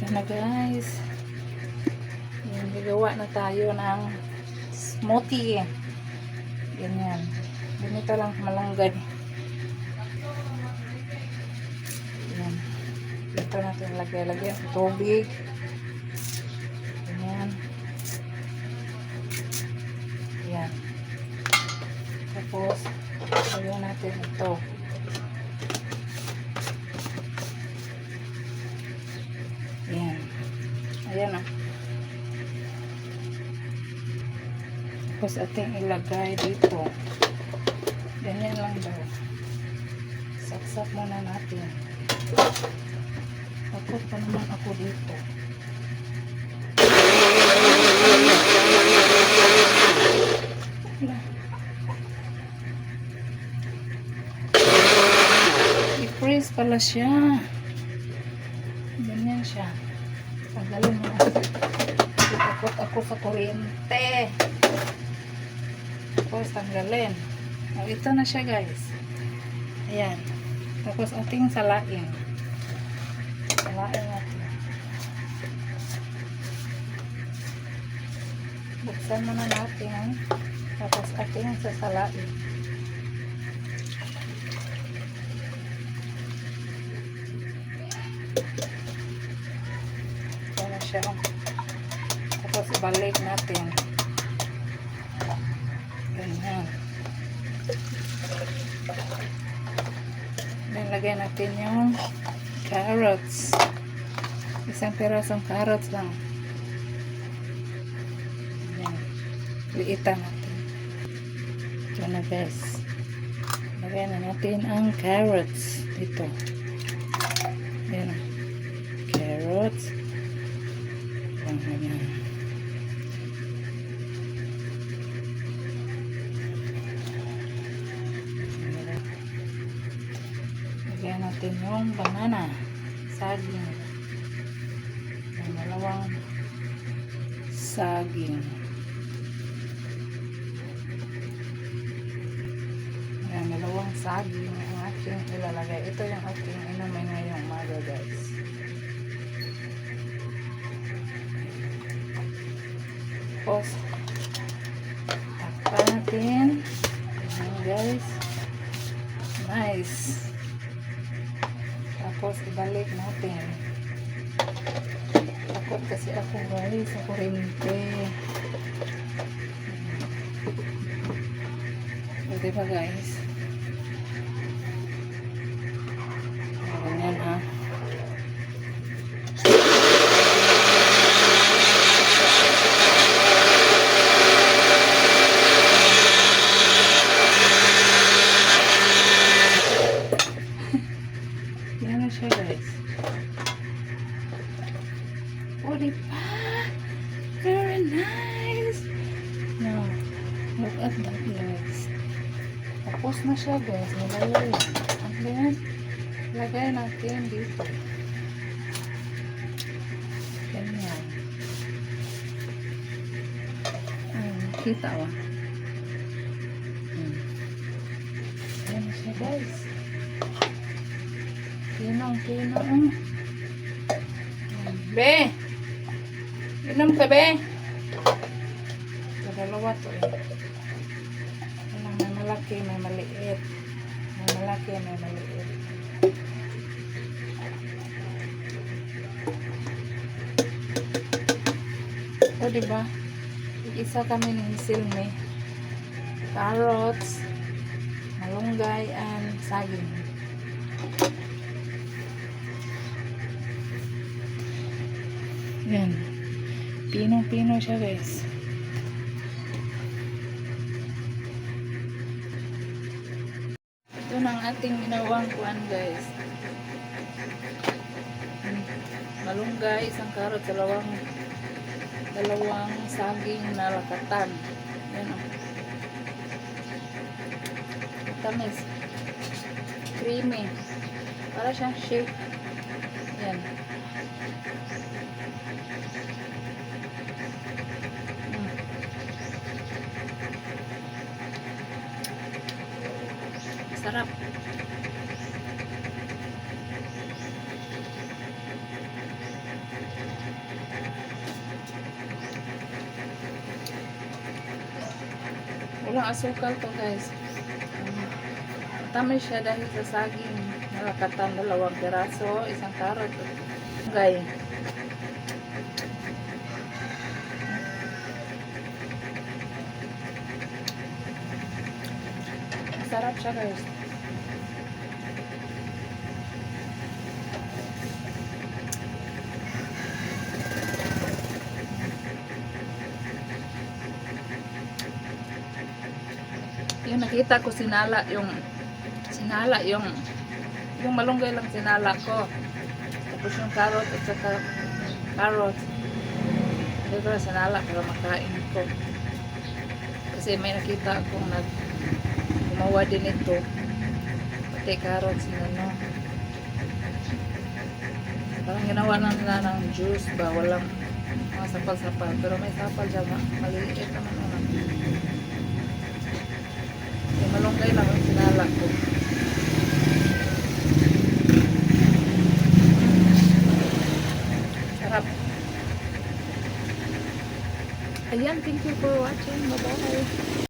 Ito na guys. Yan, gagawa na tayo ng smoothie. Ganyan. Ganito lang malunggay. Yan. Dito natin lagay-lagay tubig. Ganyan. Yan. Tapos, lagyan natin ito. Yan. Tapos ating ilagay dito. Ganyan lang daw. Saksak muna natin. Takot pa naman ako dito. I-freeze pala siya. Ganyan siya. Tagalin mo. Takot ako sa kuryente. Tapos tanggalin. O, ito na siya guys. Ayan. Tapos ating salain. Salain natin. Buksan muna natin. Tapos ating sasalain. Ito na siya. Tapos ibalik natin. Ganyan. Lagyan natin yung carrots. Isang pirasong carrots lang. Yan. Liitan natin. Ito na guys. Lagyan na natin ang carrots dito. Yan. Carrots. Yan, ganyan. Lagyan natin yung banana. Saging. Yung dalawang saging. Yan, dalawang saging ang aking ilalagay. Ito yung aking inumin ngayong umaga guys. Tapos, takpan natin. Ayan guys. Nice. Tapos, ibalik natin. Takot kasi ako guys sa kuryente. O, diba guys? O, Ganyan ha. Yan na siya guys. Oh, di ba? Very nice. Now, look at that guys. Tapos na siya guys. Nilagay yan. And then, lagay natin dito. Ganyan. Hmm, kita ba? Hmm. Yan na siya guys. Kinang, kinang. Be! Inom ka, be! Sa dalawa to eh. Malaki, may maliit. May malaki, may maliit. O, diba? Isa kami ng silme. Carrots, malunggay, and saging. Yan. Pinong-pino siya, guys. Na ang ating ginawang kuan, guys. Malunggay, isang karot, dalawang dalawang saging na lakatan. Yan o. Tamis. Creamy. Para siyang shake. Yan. Sarap. Walang asukal to guys. Matamis siya dahil sa saging. Nakakatang dalawang piraso, isang karot. Guys. sarap siya guys. Yung nakita ko sinala yung sinala yung yung malunggay lang sinala ko. Tapos yung carrot at saka carrot. Hindi ko na sinala para makain ko. Kasi may nakita akong nag gumawa din ito. Pati carrots na no. Parang ginawa lang nila ng juice ba? Walang mga sapal-sapal. Pero may sapal dyan. ma- Maliliit naman naman. Malunggay lang ang sinala ko. Sarap. Ayan, thank you for watching. Bye-bye.